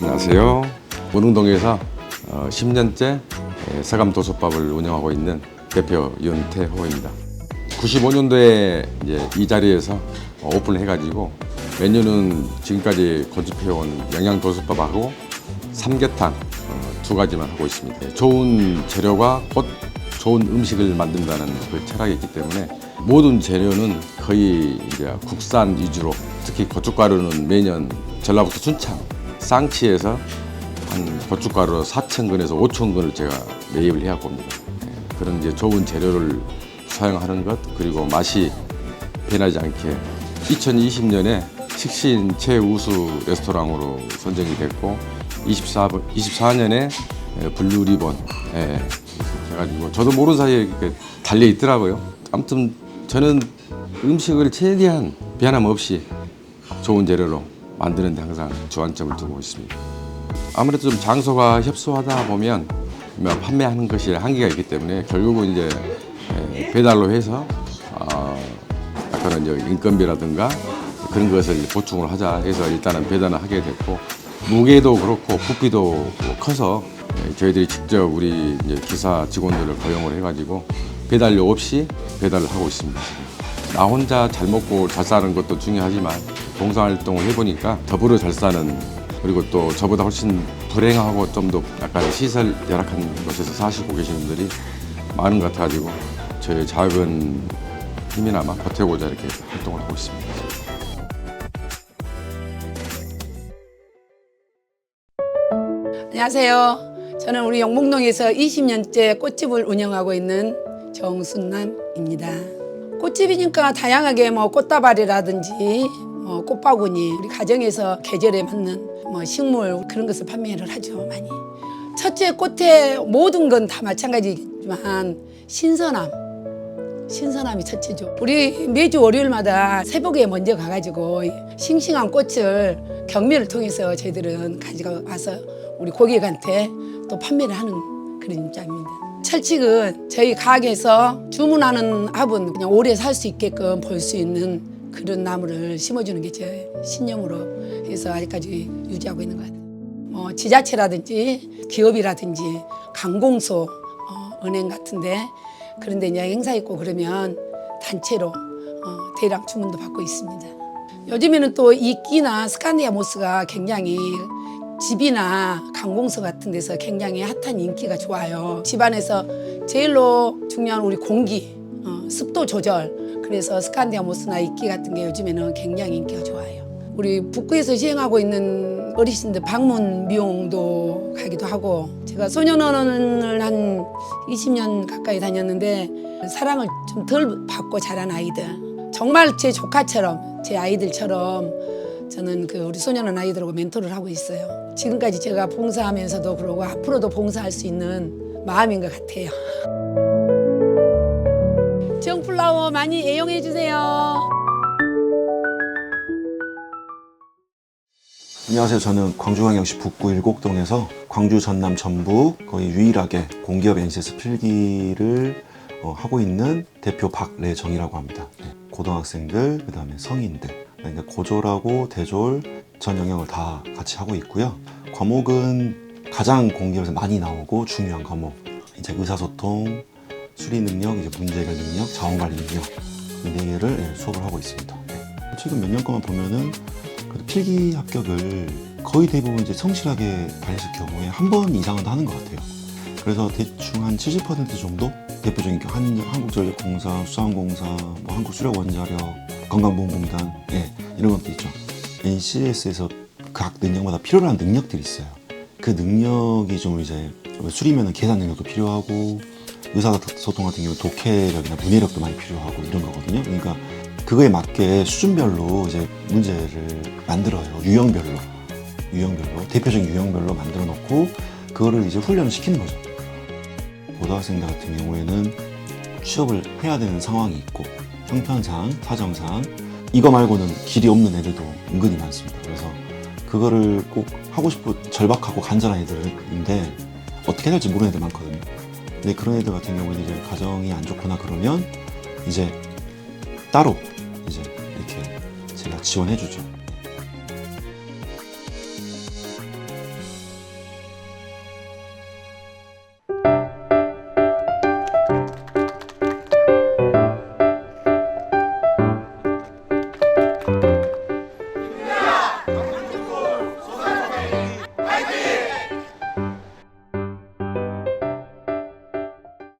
안녕하세요. 원흥동에서 어, 10년째 서감 도서밥을 운영하고 있는 대표 윤태호입니다. 95년도에 이제 이 자리에서 어, 오픈을 해가지고 메뉴는 지금까지 고집해온 영양 도서밥하고 삼계탕 어, 두 가지만 하고 있습니다. 좋은 재료가 곧 좋은 음식을 만든다는 그 철학이 있기 때문에 모든 재료는 거의 이제 국산 위주로 특히 고춧가루는 매년 전라북도 춘창 쌍치에서 한 고춧가루 4,000근에서 5,000근을 제가 매입을 옵니다. 예, 그런 이제 좋은 재료를 사용하는 것 그리고 맛이 변하지 않게 2020년에 식신 최우수 레스토랑으로 선정이 됐고 24, 24년에 블루 리본 예, 해가지고 저도 모르는 사이에 달려 있더라고요. 아무튼 저는 음식을 최대한 변함 없이 좋은 재료로 만드는 데 항상 주안점을 두고 있습니다. 아무래도 좀 장소가 협소하다 보면 뭐 판매하는 것이 한계가 있기 때문에 결국은 이제 에, 배달로 해서 어, 약간은 이제 인건비라든가 그런 것을 보충을 하자 해서 일단은 배달을 하게 됐고 무게도 그렇고 부피도 커서 에, 저희들이 직접 우리 기사 직원들을 고용을 해가지고 배달료 없이 배달을 하고 있습니다. 나 혼자 잘 먹고 잘 사는 것도 중요하지만 봉사활동을 해보니까 더불어 잘 사는 그리고 또 저보다 훨씬 불행하고 좀 더 약간 시설 열악한 곳에서 사시고 계신 분들이 많은 것 같아가지고 저의 작은 힘이나마 보태고자 이렇게 활동을 하고 있습니다. 안녕하세요. 저는 우리 영목동에서 20년째 꽃집을 운영하고 있는 정순남입니다. 꽃집이니까 다양하게 뭐 꽃다발이라든지 뭐 꽃바구니 우리 가정에서 계절에 맞는 뭐 식물 그런 것을 판매를 하죠 많이. 첫째 꽃의 모든 건 다 마찬가지지만 신선함. 신선함이 첫째죠. 우리 매주 월요일마다 새벽에 먼저 가가지고 싱싱한 꽃을 경매를 통해서 저희들은 와서 우리 고객한테 또 판매를 하는 그런 입장입니다. 철칙은 저희 가게에서 주문하는 합은 그냥 오래 살 수 있게끔 볼 수 있는 그런 나무를 심어주는 게 제 신념으로 해서 아직까지 유지하고 있는 것 같아요. 뭐 지자체라든지 기업이라든지 강공소, 어, 은행 같은데 그런데 이제 행사 있고 그러면 단체로 어, 대량 주문도 받고 있습니다. 요즘에는 또 이 끼나 스칸디아 모스가 굉장히 집이나 관공서 같은 데서 굉장히 핫한 인기가 좋아요. 집안에서 제일로 중요한 우리 공기, 어, 습도 조절. 그래서 스칸디아 모스나 이끼 같은 게 요즘에는 굉장히 인기가 좋아요. 우리 북구에서 시행하고 있는 어르신들 방문 미용도 가기도 하고 제가 소년원을 한 20년 가까이 다녔는데 사랑을 좀 덜 받고 자란 아이들 정말 제 조카처럼 제 아이들처럼 저는 그 우리 소년원 아이들하고 멘토를 하고 있어요. 지금까지 제가 봉사하면서도 그러고 앞으로도 봉사할 수 있는 마음인 것 같아요. 정플라워 많이 애용해 주세요. 안녕하세요. 저는 광주광역시 북구 일곡동에서 광주 전남 전북 거의 유일하게 공기업 NCS 필기를 어, 하고 있는 대표 박래정이라고 합니다. 네, 고등학생들, 그 다음에 성인들, 그다음에 고졸하고 대졸 전 영역을 다 같이 하고 있고요. 과목은 가장 공기업에서 많이 나오고 중요한 과목, 이제 의사소통, 수리 능력, 이제 문제 해결 능력, 자원관리 능력 이 네 개를 예, 수업을 하고 있습니다. 네. 최근 몇 년 동안 보면은 그 필기 합격을 거의 대부분 이제 성실하게 다녔을 경우에 한 번 이상은 다 하는 것 같아요. 그래서 대충 한 70% 정도 대표적인 게 한, 한국전력공사, 수산공사, 뭐 한국수력원자력, 건강보험공단, 예, 이런 것도 있죠. NCS에서 각 능력마다 필요로 하는 능력들이 있어요. 그 능력이 좀 이제 수리면은 계산 능력도 필요하고 의사소통 같은 경우 독해력이나 문해력도 많이 필요하고 이런 거거든요. 그러니까 그거에 맞게 수준별로 이제 문제를 만들어요. 유형별로. 유형별로. 대표적인 유형별로 만들어 놓고 그거를 이제 훈련을 시키는 거죠. 고등학생들 같은 경우에는 취업을 해야 되는 상황이 있고 형편상, 사정상 이거 말고는 길이 없는 애들도 은근히 많습니다. 그래서 그거를 꼭 하고 싶고 절박하고 간절한 애들인데 어떻게 될지 모르는 애들 많거든요. 근데 그런 애들 같은 경우는 이제 가정이 안 좋거나 그러면 이제 따로 이제 이렇게 제가 지원해 주죠.